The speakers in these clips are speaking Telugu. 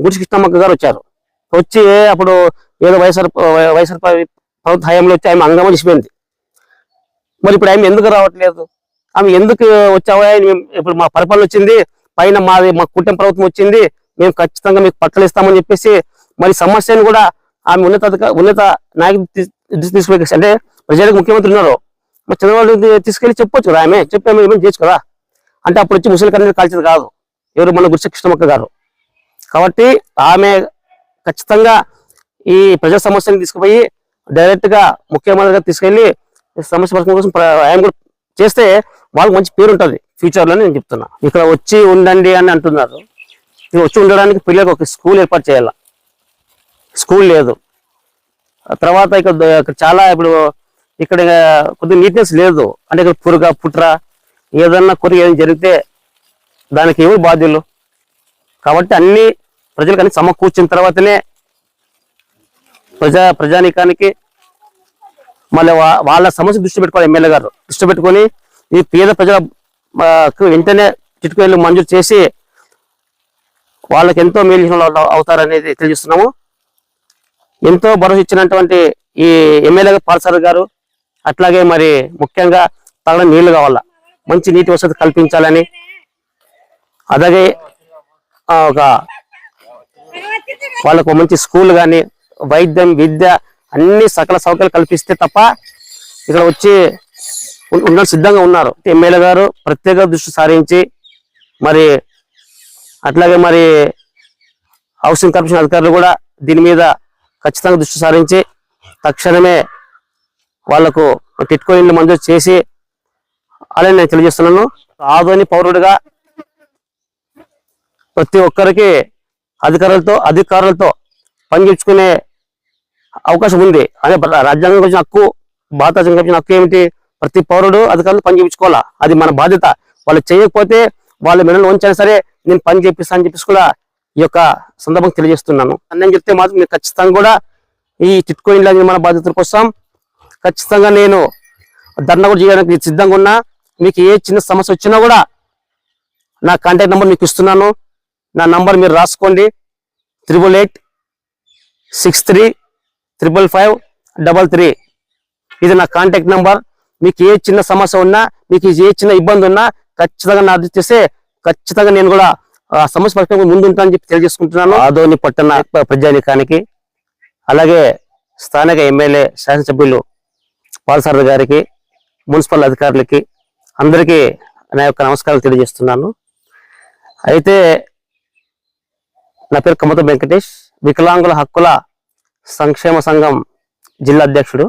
గుడిసి కృష్ణమ్మక్క గారు వచ్చారు. వచ్చి అప్పుడు ఏదో వైఎస్ఆర్ వైఎస్ఆర్ ప్రభుత్వ హయాంలో వచ్చి ఆమె అంగమ చేసిపోయింది మరి ఇప్పుడు ఆమె ఎందుకు రావట్లేదు? ఆమె ఎందుకు వచ్చావా? మేము- ఇప్పుడు మా పరిపాలన వచ్చింది పైన మాది మా కుటుంబ ప్రభుత్వం వచ్చింది మేము ఖచ్చితంగా మీకు పట్టలు ఇస్తామని చెప్పేసి మరి సమస్యను కూడా ఆమె ఉన్నత ఉన్నత నాయకులు తీసుకుపోయి అంటే ప్రజలకు ముఖ్యమంత్రి ఉన్నారు. మరి చంద్రబాబు తీసుకెళ్ళి చెప్పొచ్చు కదా ఆమె? చెప్పి ఆమె ఏమైనా చేయొచ్చు కదా అంటే అప్పుడు వచ్చి ముసలి కన్నీరు కాల్చేది కాదు. ఎవరు మన గుడిసె కృష్ణమక్క గారు. కాబట్టి ఆమె ఖచ్చితంగా ఈ ప్రజా సమస్యని తీసుకుపోయి డైరెక్ట్గా ముఖ్యమంత్రి గారు సమస్య పరిష్కారం కోసం ఆయన కూడా చేస్తే వాళ్ళకి మంచి పేరు ఉంటుంది. ఫ్యూచర్లో నేను చెప్తున్నా. ఇక్కడ వచ్చి ఉండండి అని అంటున్నారు. ఇక్కడ వచ్చి ఉండడానికి పిల్లలకు ఒక స్కూల్ ఏర్పాటు చేయాల? స్కూల్ లేదు. ఆ తర్వాత ఇక్కడ ఇక్కడ చాలా ఇప్పుడు ఇక్కడ కొద్దిగా నీట్నెస్ లేదు. అంటే ఇక్కడ పురుగ పుట్ర ఏదన్నా కొరిగి ఏదైనా జరిగితే దానికి ఎవరు బాధ్యులు? కాబట్టి అన్నీ ప్రజలకు అన్ని సమకూర్చిన తర్వాతనే ప్రజా ప్రజానీకానికి మళ్ళీ వాళ్ళ సమస్య దృష్టి పెట్టుకోవాలి ఎమ్మెల్యే గారు. దృష్టి పెట్టుకొని ఈ పేద ప్రజల వెంటనే చిట్టుకెళ్ళి మంజూరు చేసి వాళ్ళకి ఎంతో మేలు వాళ్ళు అవుతారనేది తెలియజేస్తున్నాము. ఎంతో భరోసా ఇచ్చినటువంటి ఈ ఎమ్మెల్యే పాల్సార్ గారు అట్లాగే మరి ముఖ్యంగా తగిన నీళ్ళు కావాలా మంచి నీటి వసతి కల్పించాలని అలాగే ఒక వాళ్ళకు మంచి స్కూల్ కానీ వైద్యం విద్య అన్ని సకల సౌకర్యాలు కల్పిస్తే తప్ప ఇక్కడ వచ్చి ఉన్న సిద్ధంగా ఉన్నారు. ఎమ్మెల్యే గారు ప్రత్యేక దృష్టి సారించి మరి అట్లాగే మరి హౌసింగ్ కార్పొరేషన్ అధికారులు కూడా దీని మీద ఖచ్చితంగా దృష్టి సారించి తక్షణమే వాళ్ళకు టిట్కో ఇండ్లు మంజూరు చేసి అలాగే నేను తెలియజేస్తున్నాను. ఆదోని పౌరుడిగా ప్రతి ఒక్కరికి అధికారులతో అధికారులతో పనిచేసుకునే అవకాశం ఉంది. అదే రాజ్యాంగం వచ్చిన హక్కు భారతదేశం వచ్చిన హక్కు ఏమిటి? ప్రతి పౌరుడు అధికారులు పని చేయించుకోవాలా? అది మన బాధ్యత. వాళ్ళు చేయకపోతే వాళ్ళ మెడలు ఉంచినా సరే నేను పని చేపిస్తాను అని చెప్పేసి కూడా ఈ యొక్క సందర్భం తెలియజేస్తున్నాను. నేను చెప్తే మాత్రం నేను ఖచ్చితంగా కూడా ఈ చిట్కో ఇండ్ల నిర్మాణ బాధ్యతల కోసం ఖచ్చితంగా నేను ధర్నా కూడా చేయడానికి సిద్ధంగా ఉన్నా. మీకు ఏ చిన్న సమస్య వచ్చినా కూడా నా కాంటాక్ట్ నెంబర్ మీకు ఇస్తున్నాను. నా నంబర్ మీరు రాసుకోండి. Triple eight six three triple five double three. ఇది నా కాంటాక్ట్ నెంబర్. మీకు ఏ చిన్న సమస్య ఉన్నా మీకు ఏ చిన్న ఇబ్బంది ఉన్నా ఖచ్చితంగా నా చేస్తే ఖచ్చితంగా నేను కూడా ఆ సమస్య పరిష్కారం ముందుంటానని చెప్పి తెలియజేసుకుంటున్నాను. ఆదోని పట్టణ ప్రజానికానికి అలాగే స్థానిక ఎమ్మెల్యే శాసనసభ్యులు పాలసారథి గారికి మున్సిపల్ అధికారులకి అందరికీ నా యొక్క నమస్కారాలు తెలియజేస్తున్నాను. అయితే నా పేరు కమత వెంకటేష్ వికలాంగుల హక్కుల సంక్షేమ సంఘం జిల్లా అధ్యక్షుడు.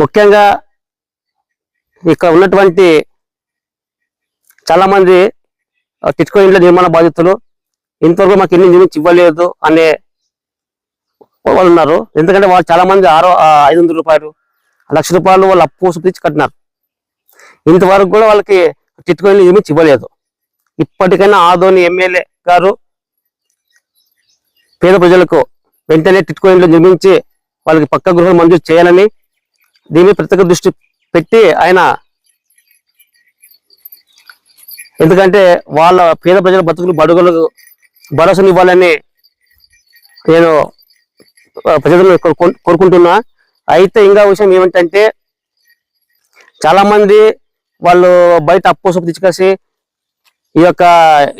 ముఖ్యంగా ఇక్కడ ఉన్నటువంటి చాలామంది ఇంట్లో టిట్కో ఇండ్ల నిర్మాణ బాధితులు ఇంతవరకు మాకు ఎన్ని నిర్మించి ఇవ్వలేదు అనే వాళ్ళు ఉన్నారు. ఎందుకంటే వాళ్ళు చాలామంది ఆరో ఐదు వందల రూపాయలు లక్ష రూపాయలు వాళ్ళు అప్పు సుప్పించి కట్టినారు. ఇంతవరకు కూడా వాళ్ళకి టిట్కో ఇండ్లు నిర్మించి ఇవ్వలేదు. ఇప్పటికైనా ఆదోని ఎమ్మెల్యే గారు పేద ప్రజలకు వెంటనే టిట్కో నిర్మించి వాళ్ళకి పక్క గృహం మంజూరు చేయాలని దీని ప్రత్యేక దృష్టి పెట్టి ఆయన ఎందుకంటే వాళ్ళ పేద ప్రజల బతుకులు బడుగులకు భరోసాను ఇవ్వాలని నేను ప్రజలను కోరుకుంటున్నా. అయితే ఇంకా విషయం ఏమిటంటే చాలామంది వాళ్ళు బయట అప్పు సొప్పు తీసుకొచ్చి ఈ యొక్క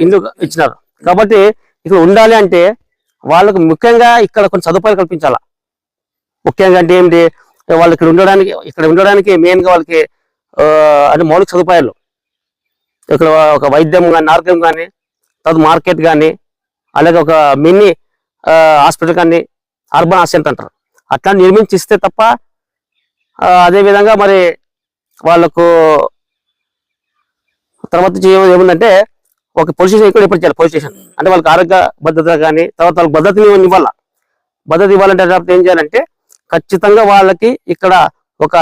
ఇల్లు ఇచ్చినారు. కాబట్టి ఇక్కడ ఉండాలి అంటే వాళ్ళకు ముఖ్యంగా ఇక్కడ కొన్ని సదుపాయాలు కల్పించాలా? ముఖ్యంగా అంటే ఏంటి వాళ్ళు ఇక్కడ ఉండడానికి ఇక్కడ ఉండడానికి మెయిన్గా వాళ్ళకి అంటే మౌలిక సదుపాయాలు. ఇక్కడ ఒక వైద్యం కానీ ఆరోగ్యం కానీ తర్వాత మార్కెట్ కానీ అలాగే ఒక మినీ హాస్పిటల్ కానీ అర్బన్ హాస్పిటల్ అంటారు. అట్లా నిర్మించి ఇస్తే తప్ప అదేవిధంగా అదే విధంగా మరి వాళ్ళకు తర్వాత ఏముందంటే ఒక పోలీస్ స్టేషన్ కూడా ఏర్పాటు చేయాలి? పోలీస్ స్టేషన్ అంటే వాళ్ళకి ఆరోగ్య భద్రత కానీ తర్వాత వాళ్ళకి భద్రతని ఇవ్వాలా? భద్రత ఇవ్వాలంటే తర్వాత ఏం చేయాలంటే ఖచ్చితంగా వాళ్ళకి ఇక్కడ ఒక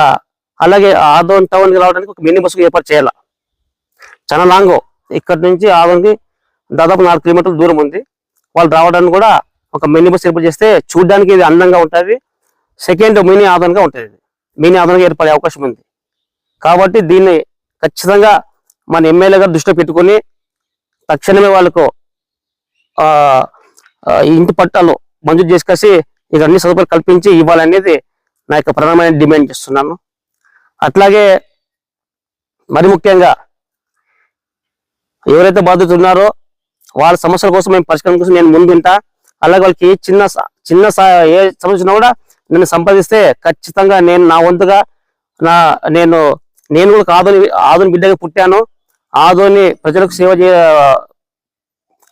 అలాగే ఆదోన్ టౌన్కి రావడానికి ఒక మినీ బస్సు ఏర్పాటు చేయాలి? చాలా లాంగ్ ఇక్కడ నుంచి ఆదోన్కి దాదాపు నాలుగు కిలోమీటర్ల దూరం ఉంది. వాళ్ళు రావడానికి కూడా ఒక మినీ బస్సు ఏర్పాటు చేస్తే చూడడానికి ఇది అందంగా ఉంటుంది. సెకండ్ మినీ ఆదోన్గా ఉంటుంది. ఇది మినీ ఆదోన్గా ఏర్పడే అవకాశం ఉంది. కాబట్టి దీన్ని ఖచ్చితంగా మన ఎమ్మెల్యే గారు దృష్టిలో పెట్టుకొని తక్షణమే వాళ్ళకు ఇంటి పట్టాలు మంజూరు చేసుకొసి ఇక అన్ని సదుపాయాలు కల్పించి ఇవ్వాలనేది నా యొక్క ప్రధానమైన డిమాండ్ చేస్తున్నాను. అట్లాగే మరి ముఖ్యంగా ఎవరైతే బాధితులు ఉన్నారో వాళ్ళ సమస్యల కోసం మేము పరిష్కారం కోసం నేను ముందుంటా అలాగే వాళ్ళకి ఏ చిన్న స- చిన్న ఏ సమస్య కూడా నన్ను సంపాదిస్తే ఖచ్చితంగా నేను నా వంతుగా నా నేను నేను కూడా ఆదోని ఆదోని బిడ్డగా పుట్టాను. ఆదోని ప్రజలకు సేవ చే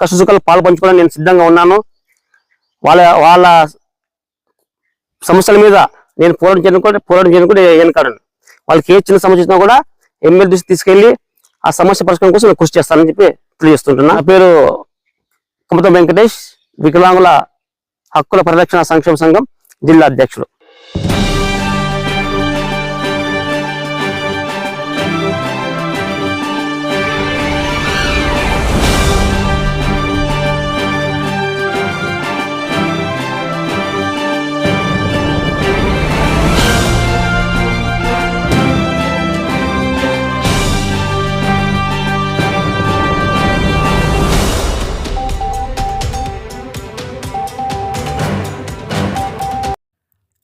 కష్టసుఖాలు పాలు పంచుకోవడానికి నేను సిద్ధంగా ఉన్నాను. వాళ్ళ వాళ్ళ సమస్యల మీద నేను పోరాటం చేయడం కూడా పోరాటం చేయడం వెనకాడను. వాళ్ళకి ఏ చిన్న సమస్య వచ్చినా కూడా ఎమ్మెల్యే దృష్టి తీసుకెళ్ళి ఆ సమస్య పరిష్కారం కోసం నేను కృషి చేస్తానని చెప్పి తెలియజేస్తుంటున్నా. పేరు కుమత వెంకటేష్ వికలాంగుల హక్కుల పరిరక్షణ సంక్షేమ సంఘం జిల్లా అధ్యక్షుడు.